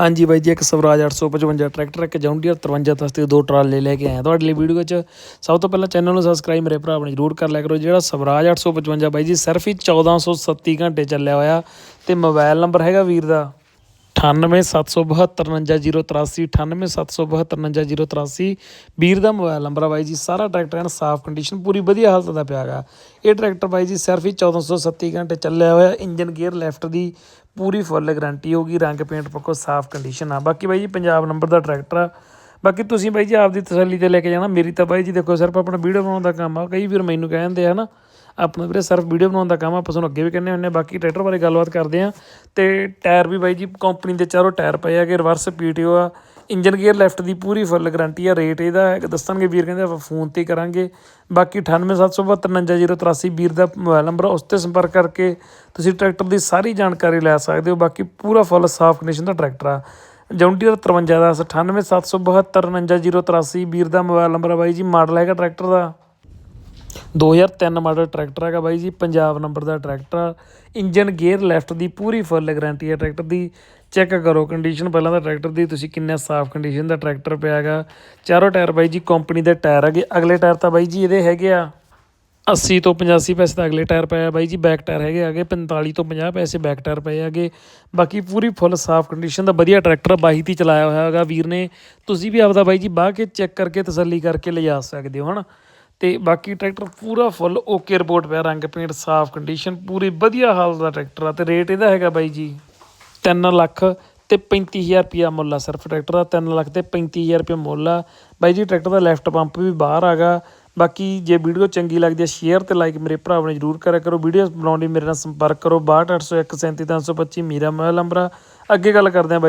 ਹਾਂਜੀ ਬਾਈ ਜੀ, ਇੱਕ ਸਵਰਾਜ 855 ਟਰੈਕਟਰ, ਇੱਕ ਜੌਂਡੀਅਰ 53 ਤਸਤੇ ਦੋ ਟਰਾਲੇ ਲੈ ਕੇ ਆਇਆ ਤੁਹਾਡੇ ਲਈ ਵੀਡੀਓ ਵਿੱਚ ਸਭ ਤੋਂ ਪਹਿਲਾਂ ਚੈਨਲ ਨੂੰ ਸਬਸਕ੍ਰਾਈਬ ਮੇਰੇ ਭਰਾ ਆਪਣੇ ਜਰੂਰ ਕਰ ਲਿਆ ਕਰੋ। ਜਿਹੜਾ ਸਵਰਾਜ 855 ਬਾਈ ਜੀ, ਸਿਰਫ ਹੀ 1437 ਘੰਟੇ ਚੱਲਿਆ ਹੋਇਆ ਤੇ ਮੋਬਾਈਲ ਨੰਬਰ ਹੈਗਾ ਵੀਰ ਦਾ। 9877299083 9877299083 ਵੀਰ ਦਾ ਮੋਬਾਈਲ ਨੰਬਰ ਆ ਬਾਈ ਜੀ ਸਾਰਾ ਟਰੈਕਟਰ ਐਨ ਸਾਫ਼ ਕੰਡੀਸ਼ਨ ਪੂਰੀ ਵਧੀਆ ਹਾਲਤ ਦਾ ਪਿਆ ਗਾ ਇਹ ਟਰੈਕਟਰ ਬਾਈ ਜੀ ਸਿਰਫ ਹੀ 1437 ਘੰਟੇ ਚੱਲਿਆ ਹੋਇਆ ਇੰਜਨ ਗੇਅਰ ਲੈਫਟ ਦੀ ਪੂਰੀ ਫੁੱਲ ਗਾਰੰਟੀ ਹੋਗੀ ਰੰਗ ਪੇਂਟ ਪੱਕੋ ਸਾਫ਼ ਕੰਡੀਸ਼ਨ ਆ ਬਾਕੀ ਬਾਈ ਜੀ ਪੰਜਾਬ ਨੰਬਰ ਦਾ ਟਰੈਕਟਰ ਆ ਬਾਕੀ ਤੁਸੀਂ ਬਾਈ ਜੀ ਆਪਦੀ ਤਸੱਲੀ ਤੇ ਲੈ ਕੇ ਜਾਣਾ ਮੇਰੀ ਤਾਂ ਬਾਈ ਜੀ ਦੇਖੋ ਸਿਰਫ ਆਪਣਾ ਵੀਡੀਓ ਬਣਾਉਣ ਦਾ ਕੰਮ ਆ ਕਈ ਵੀਰ ਮੈਨੂੰ ਕਹਿੰਦੇ ਆ ਨਾ ਆਪਣਾ ਵੀਰੇ ਸਿਰਫ ਵੀਡੀਓ ਬਣਾਉਣ ਦਾ ਕੰਮ ਆ ਆਪਾਂ ਤੁਹਾਨੂੰ ਅੱਗੇ ਵੀ ਕਹਿੰਦੇ ਹੁੰਦੇ ਹਾਂ ਬਾਕੀ ਟਰੈਕਟਰ ਬਾਰੇ ਗੱਲਬਾਤ ਕਰਦੇ ਆ ਤੇ ਟਾਇਰ ਵੀ ਬਾਈ ਜੀ ਕੰਪਨੀ ਦੇ ਚਾਰੋਂ ਟਾਇਰ ਪਏ ਆ ਹੈਗੇ ਰਿਵਰਸ ਪੀਟੀਓ ਆ। ਇੰਜਨ ਗੇਅਰ ਲੈਫਟ ਦੀ ਪੂਰੀ ਫੁੱਲ ਗਾਰੰਟੀ ਆ ਰੇਟ ਇਹਦਾ ਹੈ, ਦੱਸਣਗੇ ਵੀਰ ਕਹਿੰਦੇ ਆਪਾਂ ਫੋਨ ਤੇ ਕਰਾਂਗੇ। ਬਾਕੀ 9877299083 ਵੀਰ ਦਾ ਮੋਬਾਈਲ ਨੰਬਰ ਆ, ਉਸ ਤੇ ਸੰਪਰਕ ਕਰਕੇ ਤੁਸੀਂ ਟਰੈਕਟਰ ਦੀ ਸਾਰੀ ਜਾਣਕਾਰੀ ਲੈ ਸਕਦੇ ਹੋ। ਬਾਕੀ ਪੂਰਾ ਫੁੱਲ ਸਾਫ਼ ਕੰਡੀਸ਼ਨ ਦਾ ਟਰੈਕਟਰ ਆ। ਜੌਂਡੀਅਰ 53 ਦਾ 9877299083 ਵੀਰ ਦਾ ਮੋਬਾਈਲ ਨੰਬਰ ਆ ਬਾਈ ਜੀ ਮਾਡਲ ਹੈਗਾ ਟਰੈਕਟਰ ਦਾ। 2003 ਮਾਡਲ ਟਰੈਕਟਰ ਹੈਗਾ ਬਾਈ ਜੀ, ਪੰਜਾਬ ਨੰਬਰ ਦਾ ਟਰੈਕਟਰ ਇੰਜਨ ਗੇਅਰ ਲੈਫਟ ਦੀ ਪੂਰੀ ਫੁੱਲ ਗਾਰੰਟੀ ਹੈ ਟਰੈਕਟਰ ਦੀ। ਚੈੱਕ ਕਰੋ ਕੰਡੀਸ਼ਨ ਪਹਿਲਾਂ ਦਾ ਟਰੈਕਟਰ ਦੀ, ਤੁਸੀਂ ਕਿੰਨਾ ਸਾਫ਼ ਕੰਡੀਸ਼ਨ ਦਾ ਟਰੈਕਟਰ ਪਿਆ ਹੈਗਾ। ਚਾਰੋਂ ਟਾਇਰ ਬਾਈ ਜੀ ਕੰਪਨੀ ਦੇ ਟਾਇਰ ਹੈਗੇ। ਅਗਲੇ ਟਾਇਰ ਤਾਂ ਬਾਈ ਜੀ ਇਹਦੇ ਹੈਗੇ ਆ। 80 ਤੋਂ 85 ਪੈਸੇ ਦਾ ਅਗਲੇ ਟਾਇਰ ਪਿਆ ਬਾਈ ਜੀ ਬੈਕ ਟਾਇਰ ਹੈਗੇ ਆਗੇ 45 ਤੋਂ 50 ਪੈਸੇ ਬੈਕ ਟਾਇਰ ਪਏ ਹੈਗੇ। ਬਾਕੀ ਪੂਰੀ ਫੁੱਲ ਸਾਫ਼ ਕੰਡੀਸ਼ਨ ਦਾ ਵਧੀਆ ਟਰੈਕਟਰ ਬਾਈ ਦੀ ਚਲਾਇਆ ਹੋਇਆ ਹੈਗਾ ਵੀਰ ਨੇ। ਤੁਸੀਂ ਵੀ ਆਪਦਾ ਬਾਈ ਜੀ, ਬਾਹ ਕੇ ਚੈੱਕ ਕਰਕੇ ਤਸੱਲੀ ਕਰਕੇ ਲਿਜਾ ਸਕਦੇ ਹੋ, ਹਨਾ? ਤੇ ਬਾਕੀ ਟਰੈਕਟਰ ਪੂਰਾ ਫੁੱਲ ਓਕੇ ਰਿਪੋਰਟ ਪਿਆ, ਰੰਗ ਪੇਂਟ ਸਾਫ਼ ਕੰਡੀਸ਼ਨ ਪੂਰੀ ਵਧੀਆ ਹਾਲਤ ਦਾ ਟਰੈਕਟਰ ਆ ਤੇ ਰੇਟ ਇਹਦਾ ਹੈਗਾ ਬਾਈ ਜੀ 3 ਲੱਖ ਤੇ 35000 ਰੁਪਿਆ ਮੁੱਲ ਆ, ਸਿਰਫ ਟਰੈਕਟਰ ਦਾ 3 ਲੱਖ ਤੇ 35000 ਰੁਪਏ ਮੁੱਲ ਆ। ਬਾਈ ਜੀ ਟਰੈਕਟਰ ਦਾ ਲੈਫਟ ਪੰਪ ਵੀ ਬਾਹਰ ਆਗਾ ਬਾਕੀ ਜੇ ਵੀਡੀਓ ਚੰਗੀ ਲੱਗਦੀ ਹੈ ਸ਼ੇਅਰ ਤੇ ਲਾਈਕ ਮੇਰੇ ਭਰਾ ਨੇ ਜਰੂਰ ਕਰਿਆ ਕਰੋ। ਵੀਡੀਓ ਬਣਾਉਣ ਲਈ ਮੇਰੇ ਨਾਲ ਸੰਪਰਕ ਕਰੋ 62801 37325 ਮੇਰਾ ਮੋਬਾਈਲ ਨੰਬਰ ਆ ਅੱਗੇ ਗੱਲ ਕਰਦੇ ਹਾਂ ਬਾਈ